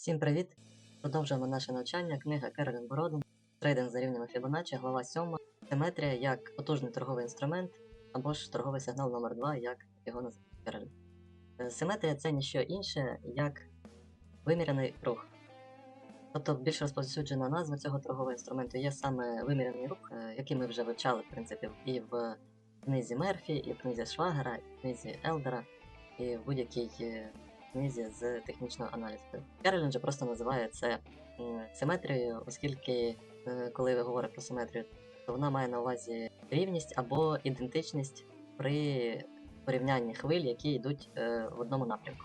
Всім привіт! Продовжуємо наше навчання. Книга Керолін Бородин, трейдинг за рівнями Фібоначчі, глава 7. Симетрія як потужний торговий інструмент або ж торговий сигнал номер 2 як його називає Керолін. Е, Симетрія це ніщо інше, як виміряний рух. Тобто більш розповсюджена назва цього торгового інструменту є саме виміряний рух, е, який ми вже вивчали в принципі і в книзі Мерфі, і в книзі Швагера, і в книзі Елдера, і в будь-якій е, книзі з технічного аналізу. Керолін же просто називає це симетрією, оскільки е, коли ви говорите про симетрію, то вона має на увазі рівність або ідентичність при порівнянні хвиль, які йдуть е, в одному напрямку.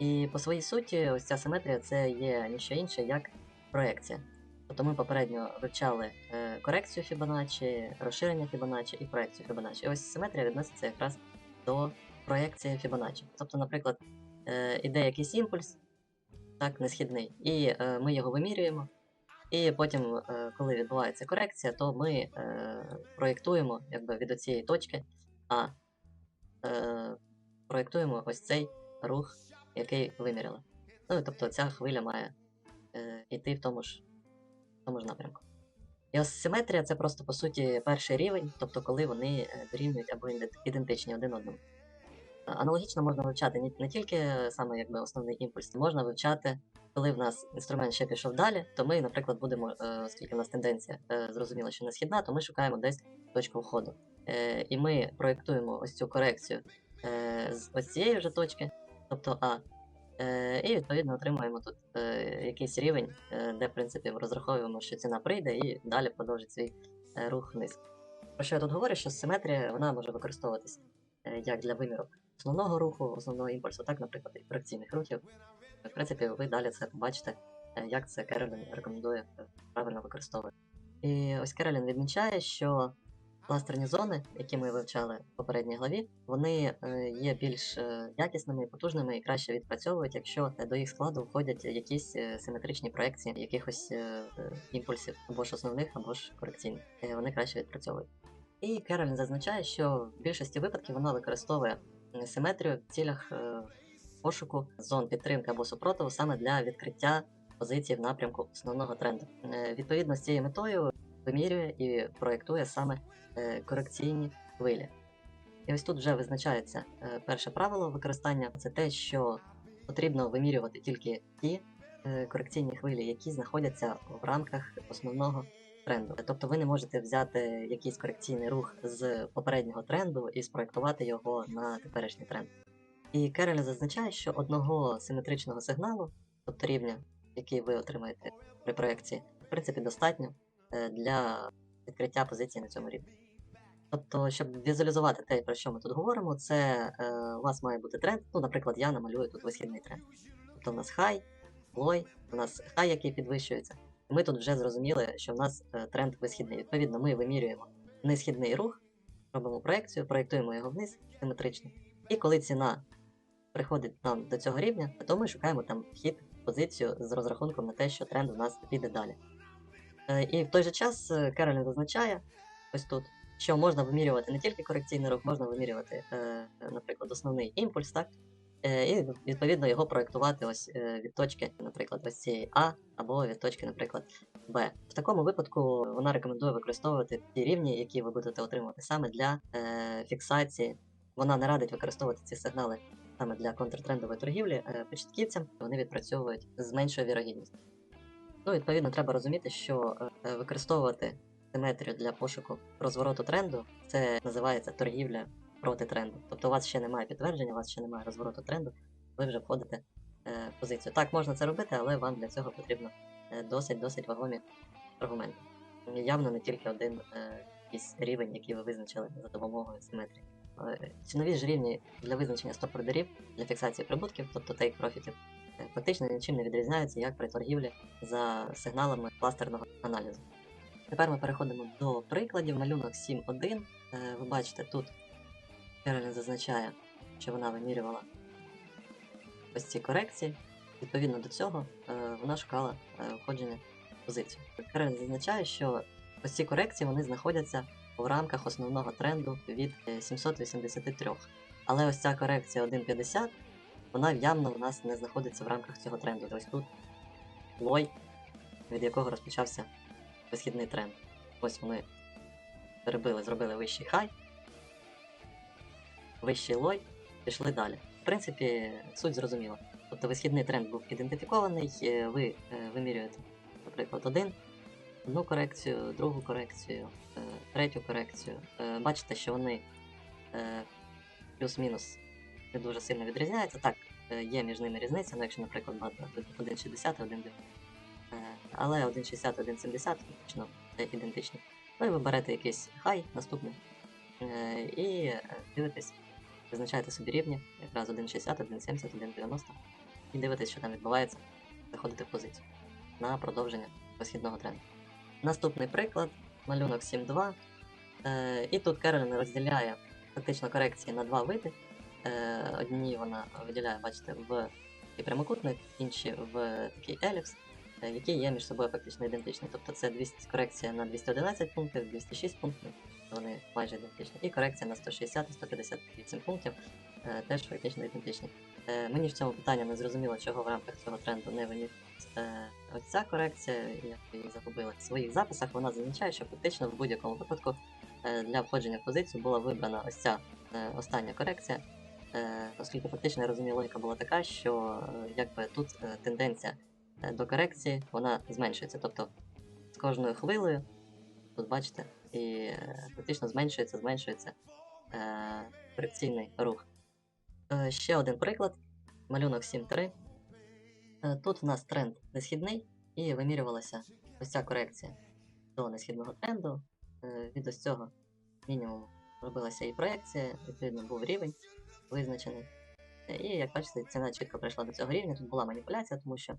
І по своїй суті, ось ця симетрія це є ніщо інше, як проекція. Тобто ми попередньо вивчали е, корекцію Фібоначчі, розширення Фібоначчі і проекцію Фібоначчі. І ось симетрія відноситься якраз до проекції Фібоначчі. Тобто, наприклад, е, іде якийсь імпульс, так, несхідний, і е, ми його вимірюємо. І потім, е, коли відбувається корекція, то ми проєктуємо якби, від цієї точки, а проєктуємо ось цей рух, який виміряли. Ну, тобто ця хвиля має йти в тому ж, в тому ж напрямку. І симетрія це просто по суті перший рівень, тобто коли вони дорівнюють або ідентичні один одному. Аналогічно можна вивчати не, тільки саме якби основний імпульс, можна вивчати, коли в нас інструмент ще пішов далі, то ми, наприклад, будемо, е, оскільки в нас тенденція е, зрозуміла, що не східна, то ми шукаємо десь точку входу. Е, і ми проєктуємо ось цю корекцію е, з ось цієї вже точки, тобто А. Е, і відповідно отримуємо тут е, якийсь рівень, е, де, в принципі, розраховуємо, що ціна прийде і далі продовжить свій е, рух вниз. Про що я тут говорю, що симетрія вона може використовуватись е, як для виміру основного руху, основного імпульсу, так, наприклад, і корекційних рухів. В принципі, ви далі це побачите, е, як це Керолін рекомендує е, правильно використовувати. І ось Керолін відмічає, що кластерні зони, які ми вивчали в попередній главі, вони е, є більш якісними, потужними і краще відпрацьовують, якщо до їх складу входять якісь симетричні проекції якихось імпульсів, або ж основних, або ж корекційних. Вони краще відпрацьовують. І Керолін зазначає, що в більшості випадків вона використовує симетрію в цілях е, пошуку зон підтримки або супротиву саме для відкриття позиції в напрямку основного тренду. Е, Відповідно з цією метою вимірює і проєктує саме е, корекційні хвилі. І ось тут вже визначається е, перше правило використання це те, що потрібно вимірювати тільки ті корекційні хвилі, які знаходяться в рамках основного тренду. Тобто ви не можете взяти якийсь корекційний рух з попереднього тренду і спроєктувати його на теперішній тренд. І Керель зазначає, що одного симетричного сигналу, тобто рівня, який ви отримаєте при проекції, в принципі, достатньо е, для відкриття позиції на цьому рівні. Тобто, щоб візуалізувати те, про що ми тут говоримо, це е, у вас має бути тренд. Ну, наприклад, я намалюю тут висхідний тренд. Тобто в нас хай, лой, у нас хай, який підвищується. Ми тут вже зрозуміли, що в нас е, тренд висхідний. Відповідно, ми вимірюємо несхідний рух, робимо проекцію, проєктуємо його вниз симетрично. І коли ціна приходить нам до цього рівня, то ми шукаємо там вхід, позицію з розрахунком на те, що тренд у нас піде далі. Е, І в той же час е, Керолін зазначає ось тут, що можна вимірювати не тільки корекційний рух, можна вимірювати, наприклад, основний імпульс, так? Е, І відповідно його проєктувати ось е, від точки, наприклад, ось цієї А, або від точки, наприклад, Б. В такому випадку вона рекомендує використовувати ті рівні, які ви будете отримувати саме для е, фіксації. Вона не радить використовувати ці сигнали саме для контртрендової торгівлі е, початківцям, вони відпрацьовують з меншою вірогідністю. Ну, відповідно, треба розуміти, що використовувати симетрію для пошуку розвороту тренду це називається торгівля проти тренду. Тобто у вас ще немає підтвердження, у вас ще немає розвороту тренду, ви вже входите е, в позицію. Так, можна це робити, але вам для цього потрібно е, досить-досить вагомі аргументи. Явно не тільки один е, якийсь рівень, який ви визначили за допомогою симетрії. Е, Цінові ж рівні для визначення стоп-ордерів для фіксації прибутків, тобто take профітів, е, фактично нічим не відрізняються, як при торгівлі за сигналами кластерного аналізу. Тепер ми переходимо до прикладів. Малюнок 7.1. Е, Ви бачите, тут Керолін зазначає, що вона вимірювала ось ці корекції. Відповідно до цього е, вона шукала е, входження в позицію. Керолін зазначає, що ось ці корекції вони знаходяться в рамках основного тренду від е, 783. Але ось ця корекція 1.50 вона явно у нас не знаходиться в рамках цього тренду. Ось тут лой, від якого розпочався висхідний тренд. Ось вони перебили, зробили вищий хай, вищий лой, пішли далі. В принципі, суть зрозуміла. Тобто висхідний тренд був ідентифікований, е, ви е, вимірюєте, наприклад, один, одну корекцію, другу корекцію, е, третю корекцію. Бачите, що вони плюс-мінус не дуже сильно відрізняються. Так, є між ними різниця, ну якщо, наприклад, брати 1,60, 1,90. Е, Але 1,60, 1,70 фактично ідентичні. Ну і ви берете якийсь хай наступний і дивитесь, визначаєте собі рівні, якраз 1,60, 1,70, 1,90, і дивитесь, що там відбувається, заходите в позицію на продовження висхідного тренду. Наступний приклад, малюнок 7.2. Е, і тут Керолін розділяє фактично корекції на два види. Е, одні вона виділяє, бачите, в такий прямокутник, інші в такий еліпс, е, які є між собою фактично ідентичні. Тобто це 200, корекція на 211 пунктів, 206 пунктів, вони майже ідентичні. І корекція на 160 і 158 пунктів е, теж фактично ідентичні. Е, мені в цьому питанні не зрозуміло, чого в рамках цього тренду не виніс е, ця корекція, я її загубила в своїх записах, вона зазначає, що фактично в будь-якому випадку е, для входження в позицію була вибрана ось ця е, остання корекція, е, оскільки фактично я розумію, логіка була така, що е, якби тут е, тенденція е, до корекції вона зменшується. Тобто з кожною хвилею, тут бачите, і фактично зменшується, зменшується е, корекційний рух. Е, ще один приклад. Малюнок 7.3. Е, Тут в нас тренд несхідний, і вимірювалася ось ця корекція до несхідного тренду. Е, Від ось цього мінімуму робилася і проекція, відповідно був рівень визначений. Е, І як бачите, ціна чітко прийшла до цього рівня. Тут була маніпуляція, тому що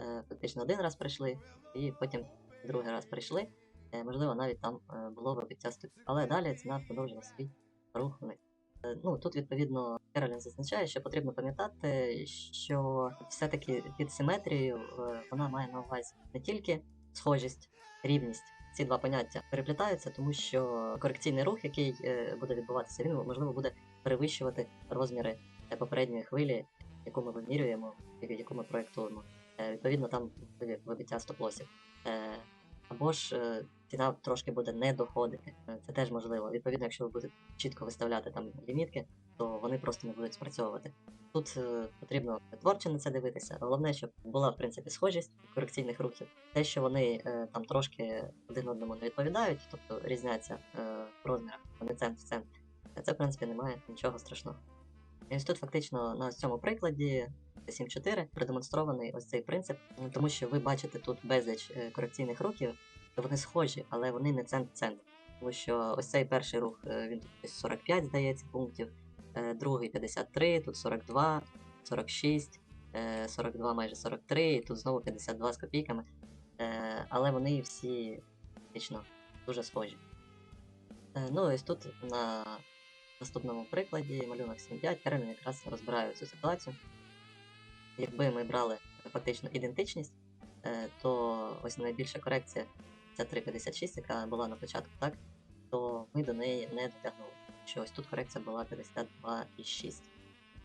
е, фактично один раз прийшли, і потім другий раз прийшли. Е, Можливо, навіть там е, було вибиття стопів. Але далі ціна продовжила свій рух. Е, Ну, тут, відповідно, Керолін зазначає, що потрібно пам'ятати, що все-таки під симетрією вона має на увазі не тільки схожість, рівність. Ці два поняття переплітаються, тому що корекційний рух, який буде відбуватися, він можливо буде перевищувати розміри попередньої хвилі, яку ми вимірюємо, яку ми проєктуємо. Відповідно, там вибиття стоп-лосів. Або ж ціна трошки буде не доходити. Е, Це теж можливо. Відповідно, якщо ви будете чітко виставляти там лімітки, то вони просто не будуть спрацьовувати. Тут е, потрібно творче на це дивитися. Головне, щоб була в принципі схожість корекційних рухів. Те, що вони е, там трошки один одному не відповідають, тобто різняться е, в розмірах, вони цент в цент. е, Це в принципі немає нічого страшного. І ось тут фактично на цьому прикладі 7.4 продемонстрований ось цей принцип, тому що ви бачите тут безліч е, корекційних рухів, вони схожі, але вони не цент в цент. Тому що ось цей перший рух, е, він тут 45, здається, пунктів, е, другий 53, тут 42, 46, е, 42 майже 43, і тут знову 52 з копійками. Е, Але вони всі фактично дуже схожі. Ну, ось тут на наступному прикладі малюнок 7.5 Керолін якраз розбирає цю ситуацію. Якби ми брали фактично ідентичність, то ось найбільша корекція ця 3.56, яка була на початку, так, то ми до неї не дотягнули. Що ось тут корекція була 52,6.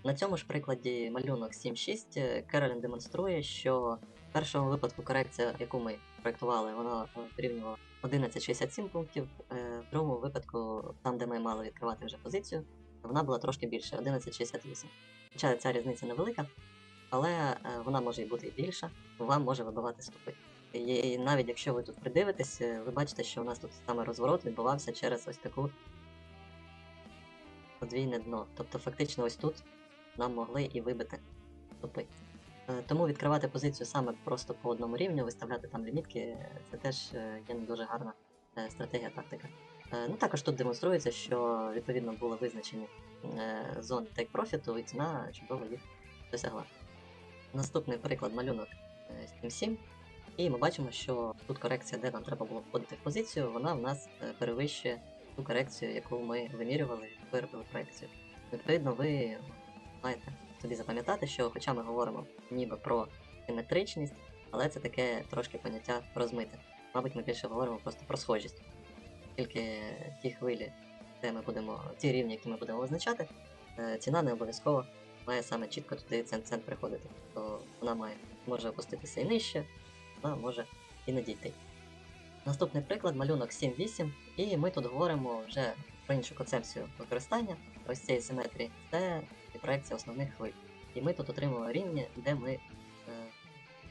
На цьому ж прикладі малюнок 7.6 е, Керолін демонструє, що в першому випадку корекція, яку ми проєктували, вона е, дорівнювала 11,67 пунктів. е, В другому випадку, там, де ми мали відкривати вже позицію, вона була трошки більше 11,68. Хоча ця різниця невелика, але е, вона може і бути більша, вам може вибивати стопи. І навіть якщо ви тут придивитесь, ви бачите, що у нас тут саме розворот відбувався через ось таку подвійне дно. Тобто фактично ось тут нам могли і вибити стопи. Е, Тому відкривати позицію саме просто по одному рівню, виставляти там лімітки, це теж е, є не дуже гарна е, стратегія тактика. Ну також тут демонструється, що відповідно були визначені зони take профіту, і ціна чудово їх досягла. Наступний приклад малюнок е, 7.7. І ми бачимо, що тут корекція, де нам треба було входити в позицію, вона в нас е, перевищує ту корекцію, яку ми вимірювали, виробили проекцію. Відповідно, ви маєте собі запам'ятати, що хоча ми говоримо ніби про симетричність, але це таке трошки поняття розмите. Мабуть, ми більше говоримо просто про схожість. Тільки ті хвилі, де ми будемо, ті рівні, які ми будемо визначати, е, ціна не обов'язково має саме чітко туди цент цент приходити. То вона має може опуститися і нижче, вона може і не дійти. Наступний приклад малюнок 7.8, і ми тут говоримо вже про іншу концепцію використання ось цієї симетрії. Це проекція основних хвиль. І ми тут отримали рівні, де ми е,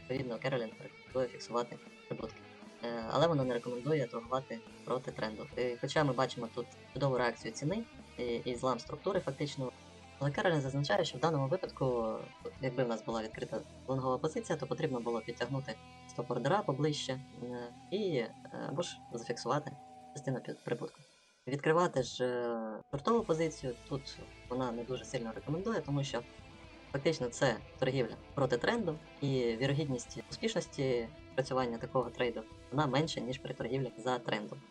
відповідно Керолін рекомендує фіксувати прибутки. Е, але вона не рекомендує торгувати проти тренду. І хоча ми бачимо тут чудову реакцію ціни і, і злам структури фактично. Але Керолін зазначає, що в даному випадку, якби в нас була відкрита лонгова позиція, то потрібно було підтягнути стоп-ордера поближче е, і е, або ж зафіксувати частину прибутку. Відкривати ж е, шортову позицію тут вона не дуже сильно рекомендує, тому що фактично це торгівля проти тренду, і вірогідність успішності працювання такого трейду вона менша, ніж при торгівлі за трендом.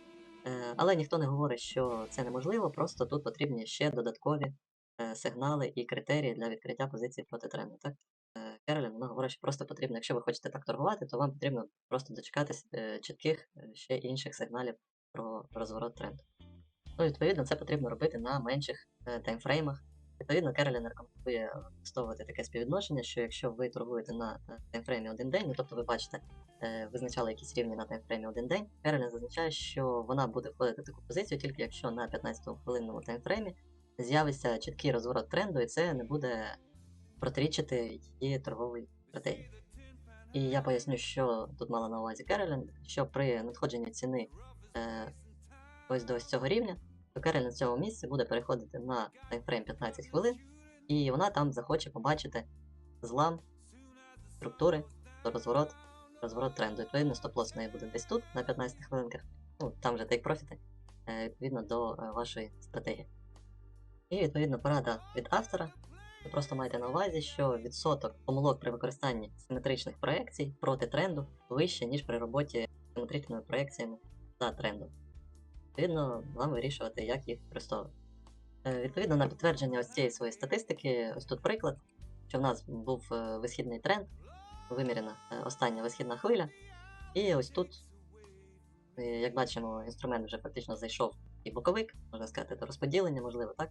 Е, Але ніхто не говорить, що це неможливо, просто тут потрібні ще додаткові е, сигнали і критерії для відкриття позиції проти тренду. Так? Керолін вона говорить, що просто потрібно, якщо ви хочете так торгувати, то вам потрібно просто дочекатись е, чітких е, ще інших сигналів про розворот тренду. Ну, відповідно, це потрібно робити на менших е, таймфреймах. Відповідно, Керолін рекомендує використовувати таке співвідношення, що якщо ви торгуєте на таймфреймі один день, ну тобто ви бачите, визначали якісь рівні на таймфреймі один день, Керолін зазначає, що вона буде входити в таку позицію тільки якщо на 15-хвилинному таймфреймі з'явиться чіткий розворот тренду, і це не буде протирічити її торговій стратегії. І я поясню, що тут мала на увазі Керолін, що при надходженні ціни е, ось до ось цього рівня, то Керолін на цьому місці буде переходити на таймфрейм 15 хвилин, і вона там захоче побачити злам структури, то розворот, розворот тренду. Відповідно, стоп-лосс в неї буде десь тут, на 15 хвилинках. Ну, там вже тейк профіти, е, відповідно до е, вашої стратегії. І відповідно порада від автора. Ви просто маєте на увазі, що відсоток помилок при використанні симетричних проекцій проти тренду вище, ніж при роботі з симетричними проекціями за трендом. Відповідно, вам вирішувати, як їх використовувати. Е, Відповідно на підтвердження ось цієї своєї статистики, ось тут приклад, що в нас був е, висхідний тренд, виміряна е, остання висхідна хвиля, і ось тут, як бачимо, інструмент вже фактично зайшов і боковик, можна сказати, це розподілення, можливо, так?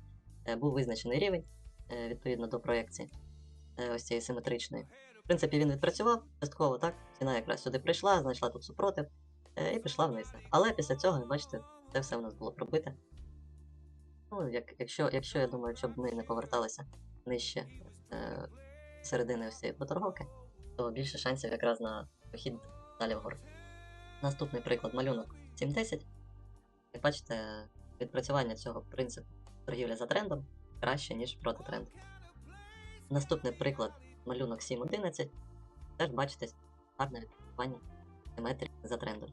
Був визначений рівень відповідно до проекції е, ось цієї симетричної. В принципі, він відпрацював частково, так? Ціна якраз сюди прийшла, знайшла тут супротив е, і пішла вниз. Але після цього, бачите, це все у нас було пробите. Ну, як, якщо, якщо я думаю, якщо б ми не поверталися нижче е, середини ось цієї проторговки, то більше шансів якраз на похід далі вгору. Наступний приклад малюнок 7.10. Як бачите, відпрацювання цього принципу торгівля за трендом краще, ніж проти тренду. Наступний приклад малюнок 7.11. Теж бачите гарне відпрацювання симетрії за трендом.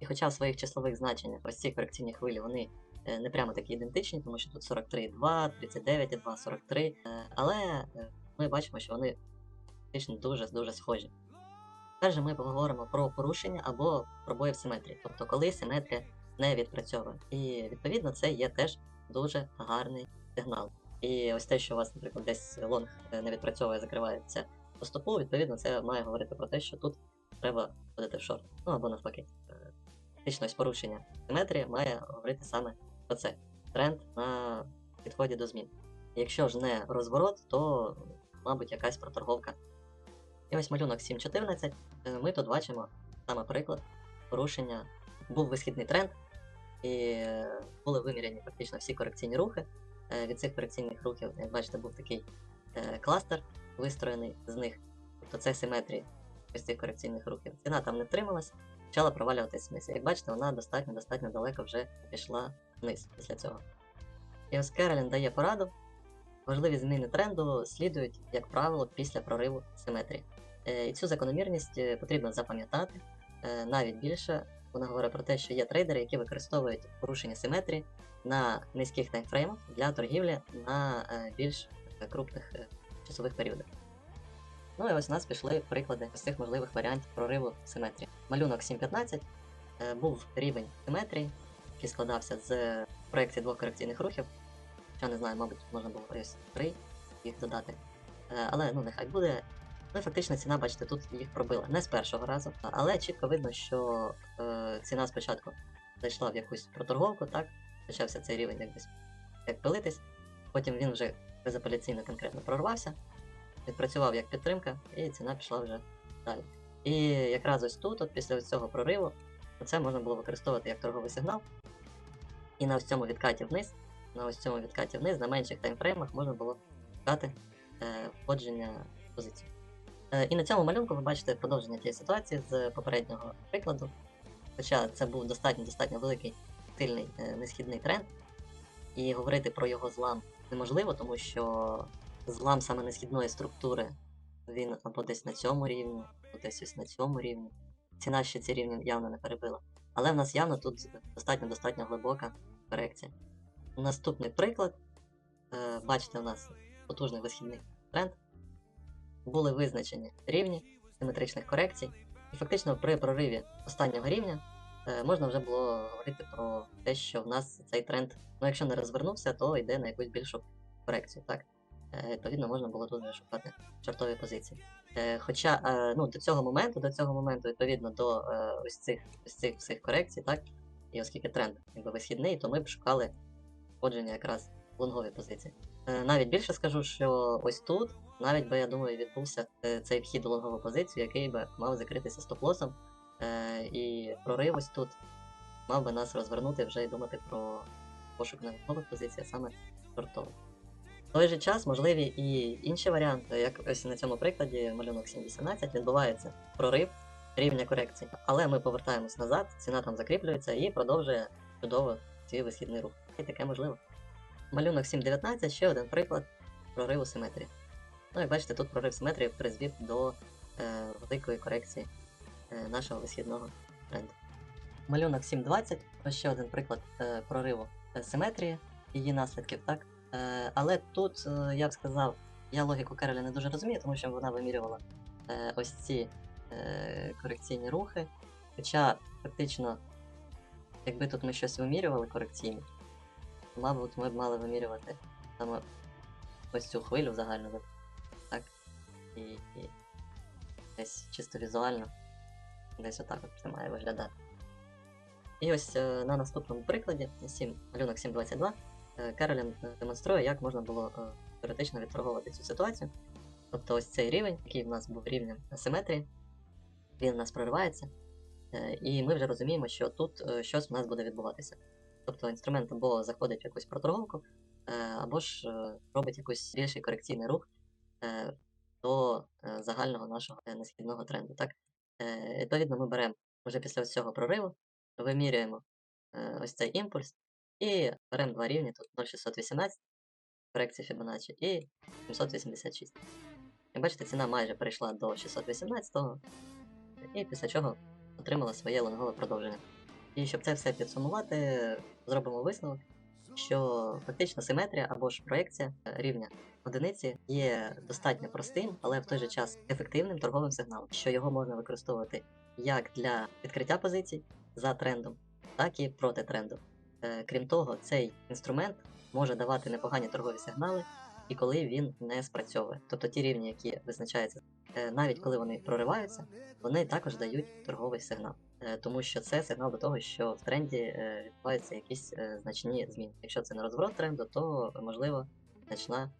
І хоча в своїх числових значеннях ось ці корекційні хвилі вони е, не прямо такі ідентичні, тому що тут 43,2, 39,2, 43, е, але е, ми бачимо, що вони фактично дуже-дуже схожі. Перше ми поговоримо про порушення або пробої в симетрії, тобто коли симетрія не відпрацьовує. І відповідно це є теж дуже гарний сигнал. І ось те, що у вас, наприклад, десь лонг е, не відпрацьовує, закривається по стопу, відповідно, це має говорити про те, що тут треба ходити в шорт. Ну або навпаки. Е, Фактично ось порушення симетрії має говорити саме про це. Тренд на підході до змін. Якщо ж не розворот, то, мабуть, якась проторговка. І ось малюнок 7.14. Е, Ми тут бачимо саме приклад порушення. Був висхідний тренд, і були виміряні фактично всі корекційні рухи. Е, Від цих корекційних рухів, як бачите, був такий е, кластер вистроєний з них. Тобто це симетрія ось цих корекційних рухів. Ціна там не втрималась, почала провалюватись вниз. Як бачите, вона достатньо-достатньо далеко вже пішла вниз після цього. І ось Керолін дає пораду. Важливі зміни тренду слідують, як правило, після прориву симетрії. Е, І цю закономірність потрібно запам'ятати. Навіть більше вона говорить про те, що є трейдери, які використовують порушення симетрії на низьких таймфреймах для торгівлі на е, більш е, крупних е, часових періодах. Ну і ось у нас пішли приклади з цих можливих варіантів прориву симетрії. Малюнок 7.15 е, був рівень симетрії, який складався з проекції двох корекційних рухів. Що не знаю, мабуть, можна було ось три їх додати. Але ну нехай буде. Ну і фактично ціна, бачите, тут їх пробила. Не з першого разу, але чітко видно, що е, ціна спочатку зайшла в якусь проторговку, так? Почався цей рівень якось як пилитись. Потім він вже безапеляційно конкретно прорвався, відпрацював як підтримка, і ціна пішла вже далі. І якраз ось тут, от після цього прориву, це можна було використовувати як торговий сигнал. І на ось цьому відкаті вниз, на ось цьому відкаті вниз, на менших таймфреймах можна було шукати е, входження позиції. Е, і на цьому малюнку ви бачите продовження тієї ситуації з попереднього прикладу. Хоча це був достатньо достатньо великий сильний е, несхідний тренд, і говорити про його злам неможливо, тому що злам саме несхідної структури він або десь на цьому рівні, або десь ось на цьому рівні. Ціна ще ці рівні явно не перебила. Але в нас явно тут достатньо достатньо глибока корекція. Наступний приклад. Е, бачите, у нас потужний висхідний тренд. Були визначені рівні симетричних корекцій, і фактично при прориві останнього рівня е, можна вже було говорити про те, що в нас цей тренд, ну якщо не розвернувся, то йде на якусь більшу корекцію. Так? Е, відповідно, можна було тут шукати чортові позиції. Е, хоча ну, до цього моменту, до цього моменту, відповідно до ось цих ось цих всіх корекцій, так? І оскільки тренд якби висхідний, то ми б шукали входження якраз лонгові позиції. Е, навіть більше скажу, що ось тут, навіть би я думаю, відбувся е, цей вхід у лонгову позицію, який би мав закритися стоп-лосом, е, і прорив ось тут мав би нас розвернути вже і думати про пошук на лонгових позицій, а саме шортових. В той же час можливі і інші варіанти, як ось на цьому прикладі малюнок 718 відбувається прорив рівня корекції. Але ми повертаємось назад, ціна там закріплюється і продовжує чудово свій висхідний рух. І таке можливо. Малюнок 7.19 ще один приклад прориву симетрії. Ну, як бачите, тут прорив симетрії призвів до е, великої корекції е, нашого висхідного тренду. Малюнок 7.20 ось ще один приклад е, прориву е, симетрії, її наслідків, так? Е, але тут е, я б сказав, я логіку Керелі не дуже розумію, тому що вона вимірювала е, ось ці е, корекційні рухи. Хоча фактично, якби тут ми щось вимірювали корекційне, то, мабуть, ми б мали вимірювати саме ось цю хвилю загальну, да? так? І, і десь чисто візуально, десь отак от це має виглядати. І ось е, на наступному прикладі, 7, малюнок 7.22, е, Керолін е, демонструє, як можна було е, теоретично відторговувати цю ситуацію. Тобто ось цей рівень, який в нас був рівнем асиметрії, він у нас проривається, е, і ми вже розуміємо, що тут е, щось в нас буде відбуватися. Тобто інструмент або заходить в якусь проторговку, е, або ж е, робить якийсь більший корекційний рух е, до загального нашого несхідного тренду. Так? Відповідно, ми беремо вже після цього прориву, вимірюємо ось цей імпульс і беремо два рівні, тут 0,618, корекція Fibonacci, і 786. Як бачите, ціна майже перейшла до 618-го, і після чого отримала своє лонгове продовження. І щоб це все підсумувати, зробимо висновок, що фактично симетрія або ж проекція рівня одиниці є достатньо простим, але в той же час ефективним торговим сигналом, що його можна використовувати як для відкриття позицій за трендом, так і проти тренду. Е, Крім того, цей інструмент може давати непогані торгові сигнали, і коли він не спрацьовує. Тобто ті рівні, які визначаються, е, навіть коли вони прориваються, вони також дають торговий сигнал. Е, Тому що це сигнал до того, що в тренді е, відбуваються якісь значні зміни. Якщо це не розворот тренду, то можливо значна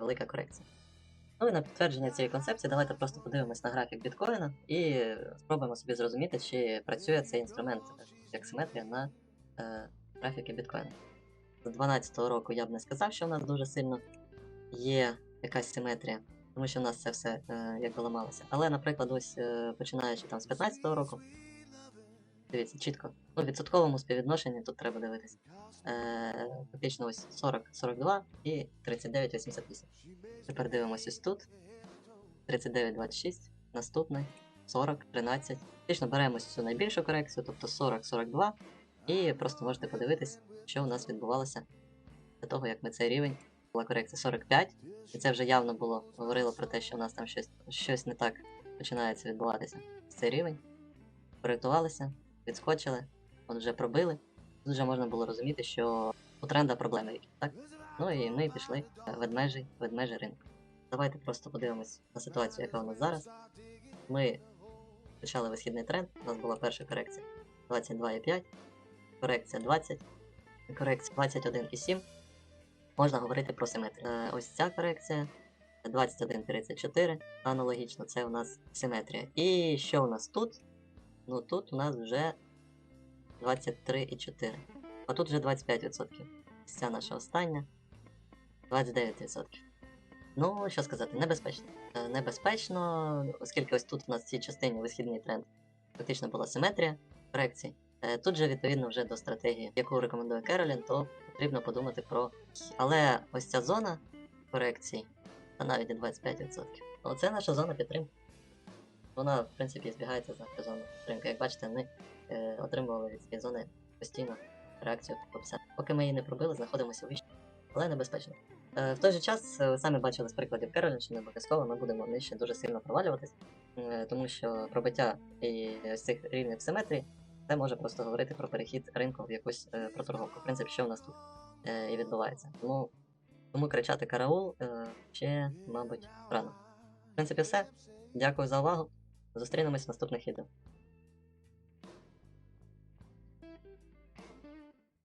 велика корекція. Ну і на підтвердження цієї концепції, давайте просто подивимось на графік біткоїна і спробуємо собі зрозуміти, чи працює цей інструмент як симетрія на е, графіки біткоїна. З 2012 року я б не сказав, що у нас дуже сильно є якась симетрія, тому що в нас це все е, якби ламалося. Але, наприклад, ось е, починаючи там з 15 року, дивіться, чітко, ну, відсотковому співвідношенні тут треба дивитися. Е, фактично ось 40-42 і 39-88. Тепер дивимося ось тут. 39-26, наступний 40-13. Фактично беремо цю найбільшу корекцію, тобто 40-42, і просто можете подивитись, що у нас відбувалося до того, як ми цей рівень була корекція 45, і це вже явно було говорило про те, що у нас там щось, щось не так починається відбуватися. Цей рівень. Коректувалися, відскочили, от вже пробили. Тут вже можна було розуміти, що у тренда проблеми які, так? Ну і ми пішли в ведмежий, ведмежий ринок. Давайте просто подивимось на ситуацію, яка у нас зараз. Ми почали висхідний тренд, у нас була перша корекція 22,5, корекція 20, корекція 21,7. Можна говорити про симетрію. Е, ось ця корекція 21.34, аналогічно, це у нас симетрія. І що у нас тут? Ну тут у нас вже 23,4. А тут вже 25%. Ось Ця наша остання 29%. Ну, що сказати, небезпечно. Е, Небезпечно, оскільки ось тут у нас в цій частині висхідний тренд фактично була симетрія корекцій. Е, Тут же, відповідно, вже до стратегії, яку рекомендує Керолін, то потрібно подумати про. Але ось ця зона корекцій, та навіть і 25%. Оце наша зона підтримки. Вона, в принципі, збігається з нашою зоною підтримки. Як бачите, ми е, отримували від цієї зони постійно реакцію по 50. Поки ми її не пробили, знаходимося вище, але небезпечно. Е, в той же час, е, ви самі бачили з прикладів Керолін, що не обов'язково ми будемо нижче дуже сильно провалюватись, е, тому що пробиття і ось цих рівнів симетрії це може просто говорити про перехід ринку в якусь е, проторговку. В принципі, що в нас тут е, і відбувається. Тому, тому кричати караул е, ще, мабуть, рано. В принципі, все. Дякую за увагу. Зустрінемось в наступних відео.